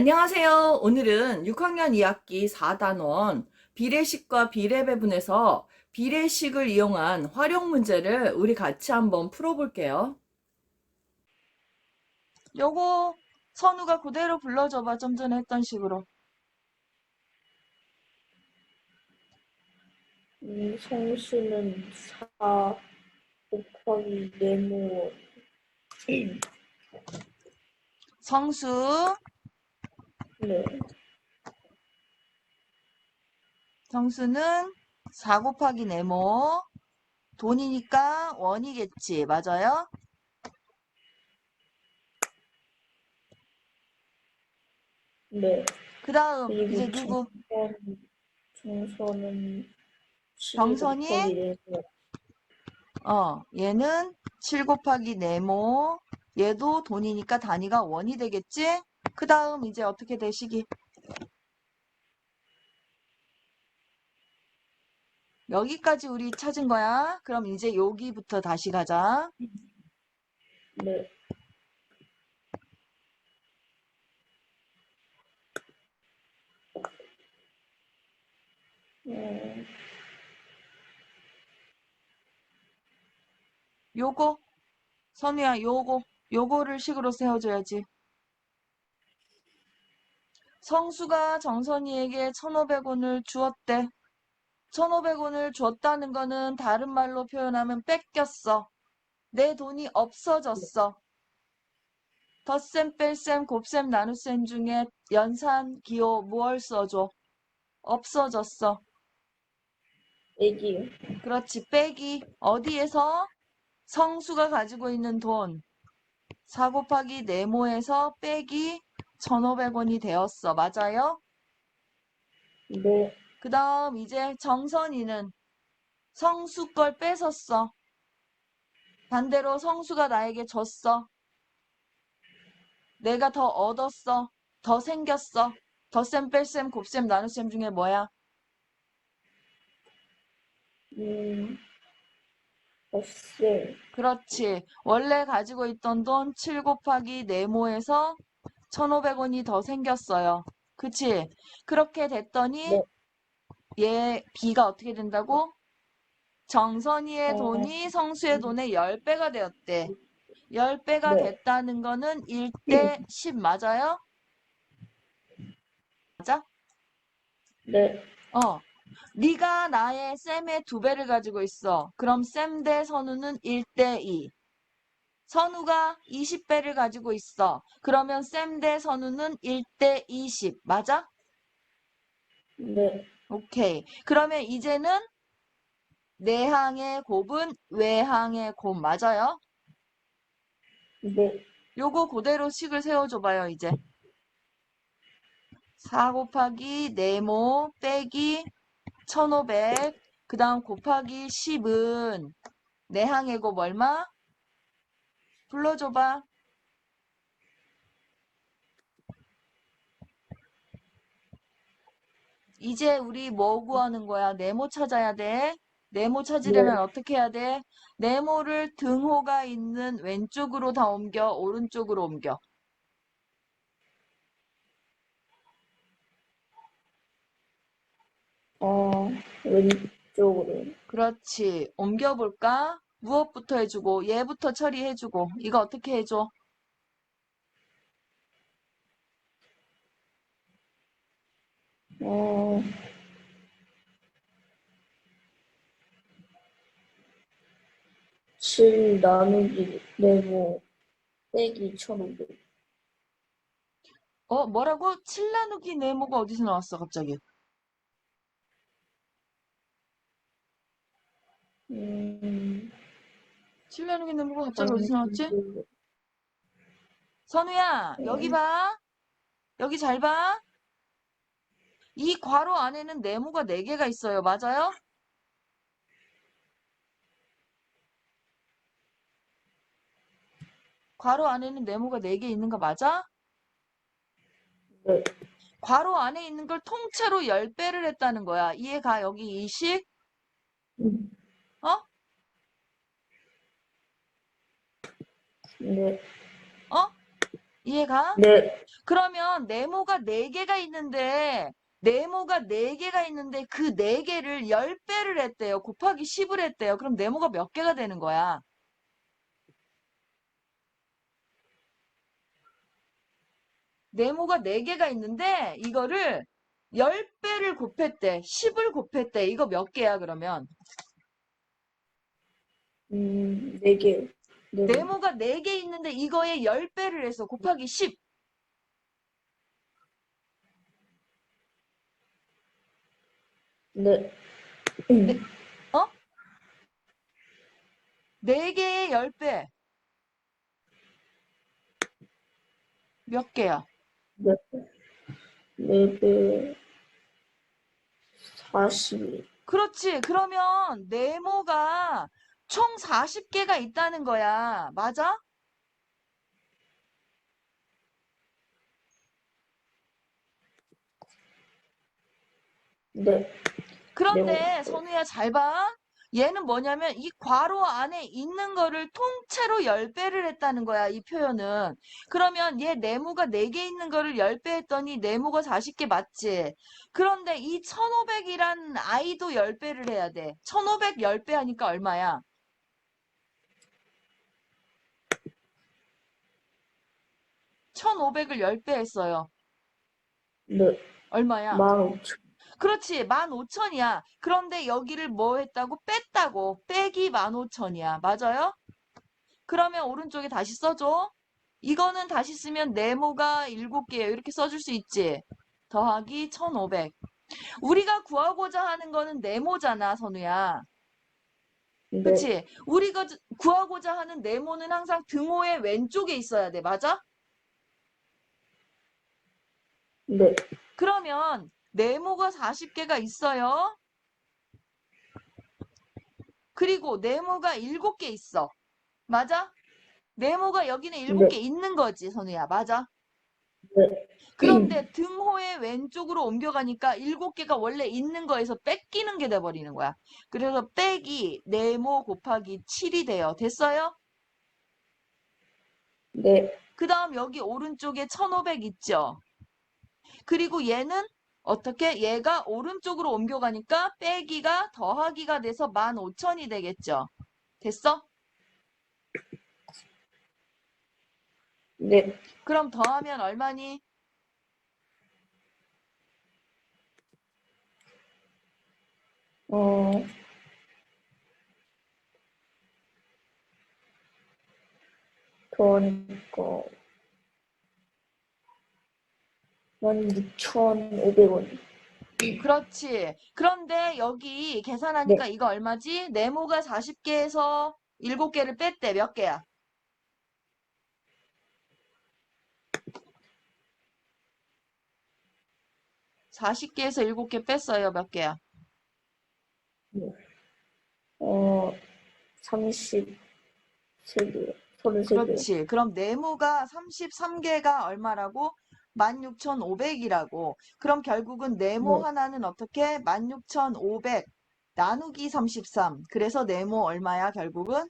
안녕하세요. 오늘은 6학년 2학기 4단원 비례식과 비례배분에서 비례식을 이용한 활용 문제를 우리 같이 한번 풀어볼게요. 요거 선우가 그대로 불러줘봐. 좀 전에 했던 식으로. 음, 성수는 4 곱하기 네모 성수, 네, 성수는 4 곱하기 네모. 돈이니까 원이겠지. 맞아요? 네. 그 다음 이제 누구? 정선, 정선은 7 정선이? 네모 어, 얘는 7 곱하기 네모. 얘도 돈이니까 단위가 원이 되겠지? 그 다음 이제 어떻게 되시기? 여기까지 우리 찾은 거야. 그럼 이제 여기부터 다시 가자. 네. 어, 요거, 선우야, 요거, 요거를 식으로 세워줘야지. 성수가 정선이에게 1,500원을 주었대. 1,500원을 줬다는 거는 다른 말로 표현하면 뺏겼어. 내 돈이 없어졌어. 덧셈, 뺄셈, 곱셈, 나눗셈 중에 연산, 기호, 무얼 써줘? 없어졌어. 애기요. 그렇지. 빼기. 어디에서? 성수가 가지고 있는 돈. 4 곱하기 네모에서 빼기 1,500원이 되었어. 맞아요? 네, 그 다음 이제 정선이는 성수 걸 뺏었어. 반대로 성수가 나에게 줬어. 내가 더 얻었어. 더 생겼어. 덧셈, 뺄셈, 곱셈, 나눗셈 중에 뭐야? 음, 덧셈, 그렇지. 원래 가지고 있던 돈 7 곱하기 네모에서 1,500원이 더 생겼어요. 그치? 그렇게 됐더니 네. 얘 B가 어떻게 된다고? 정선이의 어. 돈이 성수의 돈의 10배가 되었대. 10배가 네. 됐다는 거는 1대 10 맞아요? 맞아? 네, 어. 네가 나의 쌤의 두 배를 가지고 있어. 그럼 쌤 대 선우는 1대 2. 선우가 20배를 가지고 있어. 그러면 쌤 대 선우는 1대 20. 맞아? 네, 오케이. 그러면 이제는 내항의 곱은 외항의 곱 맞아요? 네, 요거 그대로 식을 세워줘봐요, 이제. 4 곱하기 네모 빼기 1500. 그 다음 곱하기 10은 내항의 곱 얼마? 불러줘봐. 이제 우리 뭐 구하는 거야? 네모 찾아야 돼. 네모 찾으려면 어떻게 해야 돼? 네모를 등호가 있는 왼쪽으로 다 옮겨, 오른쪽으로 옮겨. 어, 왼쪽으로. 그렇지. 옮겨볼까? 무엇부터 해주고, 얘부터 처리해주고, 이거 어떻게 해줘? 어, 칠 나누기 네모 빼기 천오백. 어, 뭐라고? 7 나누기 네모가 어디서 나왔어, 갑자기? 음, 7 나누기 네모가 갑자기 어디서 나왔지? 선우야, 여기 네. 봐. 여기 잘 봐. 이 괄호 안에는 네모가 4개가 있어요. 맞아요? 괄호 안에는 네모가 4개 있는 거 맞아? 네, 괄호 안에 있는 걸 통째로 10배를 했다는 거야. 이해가? 여기 이 식? 음, 어? 네, 어? 이해가? 네, 그러면 네모가 4개가 있는데 네모가 4개가 있는데 그 4개를 10배를 했대요. 곱하기 10을 했대요. 그럼 네모가 몇 개가 되는 거야? 네모가 4개가 있는데 이거를 10배를 곱했대. 10을 곱했대. 이거 몇 개야 그러면? 음, 네 개. 네, 네모가 4개 있는데 이거에 10배를 해서 곱하기 10. 네. 음, 네. 4개에 10배. 몇 개야? 네, 네 배. 40. 그렇지. 그러면 네모가 총 40개가 있다는 거야. 맞아? 네, 그런데 네모. 선우야 잘 봐. 얘는 뭐냐면 이 괄호 안에 있는 거를 통째로 10배를 했다는 거야. 이 표현은. 그러면 얘 네모가 4개 있는 거를 10배 했더니 네모가 40개 맞지? 그런데 이 1500이란 아이도 10배를 해야 돼. 1500 10배 하니까 얼마야? (1500을) 10배 했어요. 네. 얼마야? 15,000. 그렇지, 15,000이야. 그런데 여기를 뭐 했다고? 뺐다고. 빼기 15,000이야. 맞아요? 그러면 오른쪽에 다시 써줘. 이거는 다시 쓰면 네모가 7개예요. 이렇게 써줄 수 있지. 더하기 1,500. 우리가 구하고자 하는 거는 네모잖아, 선우야. 네, 그치? 우리가 구하고자 하는 네모는 항상 등호의 왼쪽에 있어야 돼. 맞아? 네, 그러면 네모가 40개가 있어요. 그리고 네모가 7개 있어. 맞아? 네모가 여기는 7개 있는 거지, 선우야. 맞아? 네. 그런데 등호의 왼쪽으로 옮겨가니까 7개가 원래 있는 거에서 뺏기는 게 돼버리는 거야. 그래서 빼기 네모 곱하기 7이 돼요. 됐어요? 네, 그 다음 여기 오른쪽에 1500 있죠? 그리고 얘는 어떻게? 얘가 오른쪽으로 옮겨가니까 빼기가 더하기가 돼서 15,000이 되겠죠? 됐어? 네. 그럼 더하면 얼마니? 어, 그러니까 16,500원. 그렇지. 그런데 여기 계산하니까 이거 얼마지? 네모가 40개에서 7개를 뺐대. 몇 개야? (40개에서) (7개) 뺐어요 몇 개야 어, 33개, 33개. 그렇지 그럼 네모가 (33개가) 얼마라고 16,500이라고 그럼 결국은 네모 네. 하나는 어떻게 16,500 나누기 33 그래서 네모 얼마야 결국은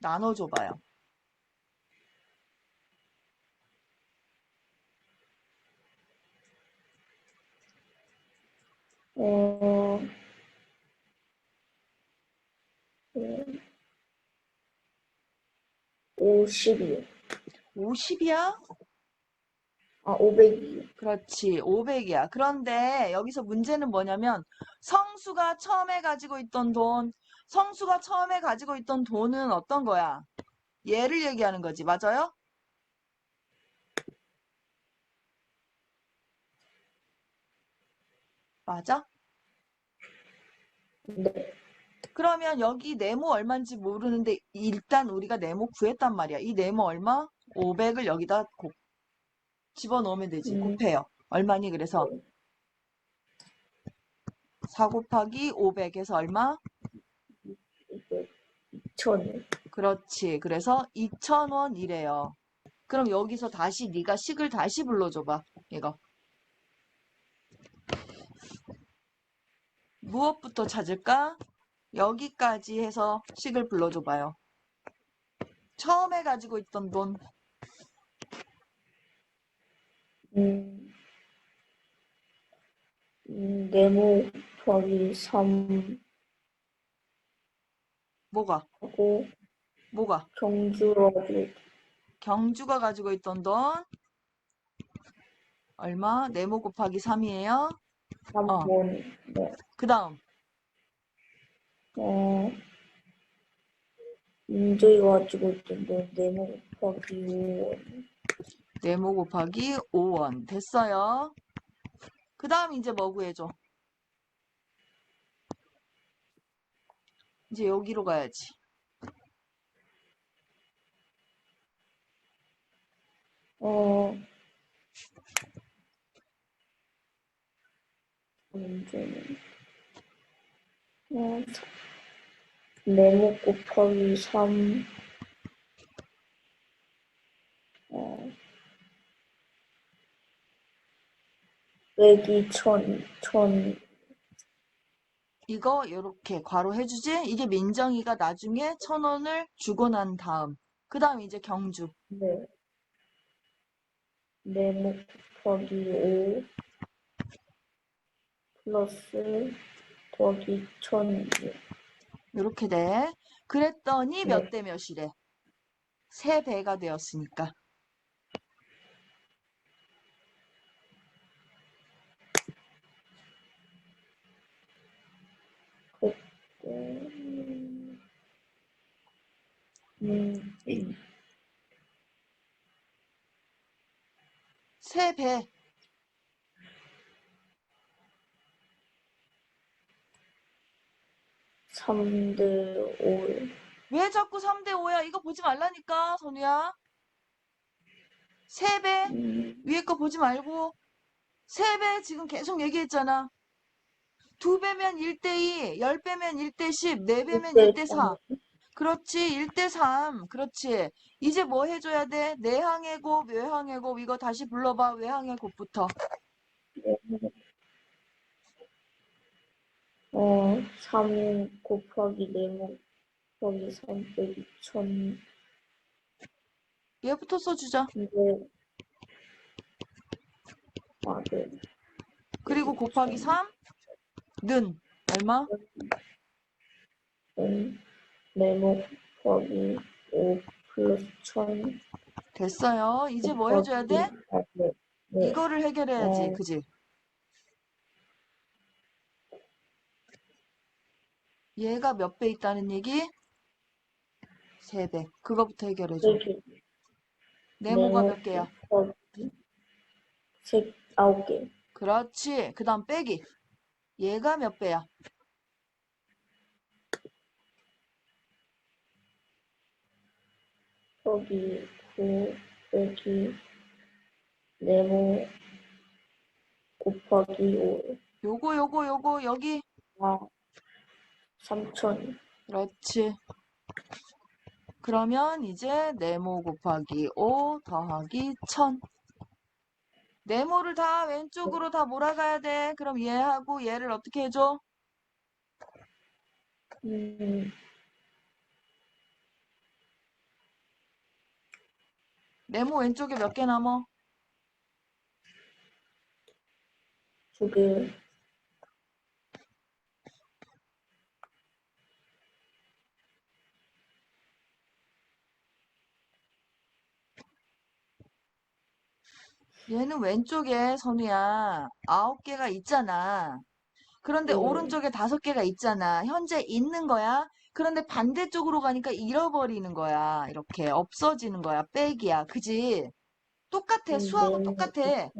나눠줘봐요 어, 네. 50이요. 50이야? 아, 500이요. 그렇지, 500이야. 그런데 여기서 문제는 뭐냐면 성수가 처음에 가지고 있던 돈, 성수가 처음에 가지고 있던 돈은 어떤 거야? 얘를 얘기하는 거지, 맞아요? 맞아? 네, 그러면 여기 네모 얼마인지 모르는데 일단 우리가 네모 구했단 말이야. 이 네모 얼마? 500을 여기다 곱, 집어넣으면 되지. 음. 곱해요. 얼마니? 그래서 4 곱하기 500에서 얼마? 2,000원. 그렇지. 그래서 2,000원이래요. 그럼 여기서 다시 네가 식을 다시 불러줘봐. 이거. 무엇부터 찾을까? 여기까지 해서 식을 불러줘봐요. 처음에 가지고 있던 돈 음, 네모 더하기 3 뭐가? 하고 뭐가? 경주가 경주가 가지고 있던 돈 얼마? 네모 곱하기 3이에요. 3원. 어. 네. 그 다음. 어, 인조이 가지고 있던 돈 네모 곱하기 5 네모 곱하기 5원 됐어요. 그 다음 이제 뭐 구해줘? 이제 여기로 가야지. 어, 문제는, 어, 사- 네모 곱하기 3, 어, 천, 천, 이거 이렇게 괄호 해주지? 이게 민정이가 나중에 천 원을 주고 난 다음. 그 다음 이제 경주. 네. 네모 곱하기 5, 플러스, 더하기 천, 이렇게 돼. 그랬더니 네. 몇대 몇이래? 세 배가 되었으니까. 음, 음, 세 배. 삼 대 오, 왜 자꾸 3대 5야? 이거 보지 말라니까, 선우야. 세 배. 음, 위에 거 보지 말고. 세 배 지금 계속 얘기했잖아. 두 배면 1대2, 열 배면 1대 10, 네 배면 1대 4. 그렇지, 1대3. 그렇지. 이제 뭐 해줘야 돼? 내항의 곱, 외항의 곱. 이거 다시 불러봐. 외항의 곱부터. 어, 3 곱하기 네모 곱하기 3 빼기 천, 얘부터 써주자. 근데, 아, 네. 그리고 곱하기 3는 얼마? 음, 네모 곱하기 5 플러스 천, 됐어요. 이제 뭐 해줘야 돼? 아, 네. 네. 이거를 해결해야지. 어. 그지? 얘가 몇 배 있다는 얘기? 세 배. 그거부터 해결해줘. 여기 네모가 네모 몇 개야? 세, 아홉 개. 그렇지. 그 다음 빼기. 얘가 몇 배야? 여기 9 빼기 네모 곱하기 5. 요거, 요거, 요거, 여기. 아, 3천. 그렇지. 그러면 이제 네모 곱하기 5 더하기 1000. 네모를 다 왼쪽으로 다 몰아가야 돼. 그럼 얘하고 얘를 어떻게 해줘? 음, 네모 왼쪽에 몇 개 남어? 두 개. 얘는 왼쪽에 선우야 아홉 개가 있잖아. 그런데 네. 오른쪽에 다섯 개가 있잖아. 현재 있는 거야. 그런데 반대쪽으로 가니까 잃어버리는 거야. 이렇게 없어지는 거야. 빼기야. 그지? 똑같아. 수하고 네모 똑같아.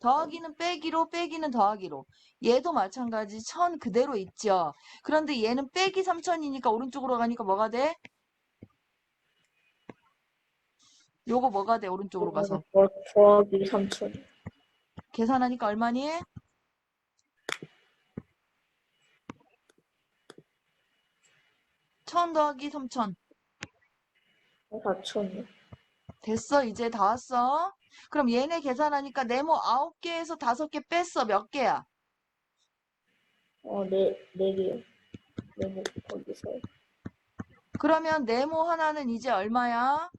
더하기는 빼기로, 빼기는 더하기로. 얘도 마찬가지. 천 그대로 있죠. 그런데 얘는 빼기 3천이니까 오른쪽으로 가니까 뭐가 돼? 요거 뭐가 돼? 오른쪽으로 가서. 더- 더하기 3천. 계산하니까 얼마니? 천 더하기 3천. 4천. 됐어. 이제 다 왔어. 그럼 얘네 계산하니까 네모 9개에서 5개 뺐어. 몇 개야? 어, 네, 네 개. 네모 4. 그러면 네모 하나는 이제 얼마야?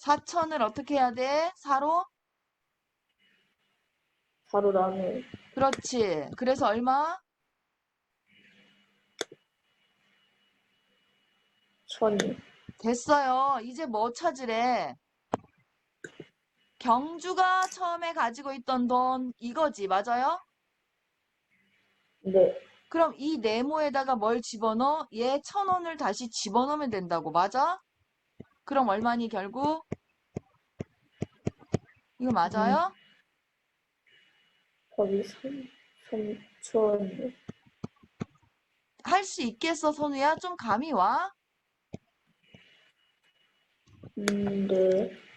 4천을 어떻게 해야 돼? 4로? 4로 나누. 그렇지. 그래서 얼마? 천이. 됐어요. 이제 뭐 찾으래? 경주가 처음에 가지고 있던 돈 이거지, 맞아요? 네. 그럼 이 네모에다가 뭘 집어넣어? 얘 천 원을 다시 집어넣으면 된다고, 맞아? 그럼 얼마니 결국? 이거 맞아요? 곱이 3, 3천. 할 수 있겠어, 선우야? 좀 감이 와? 음, 네.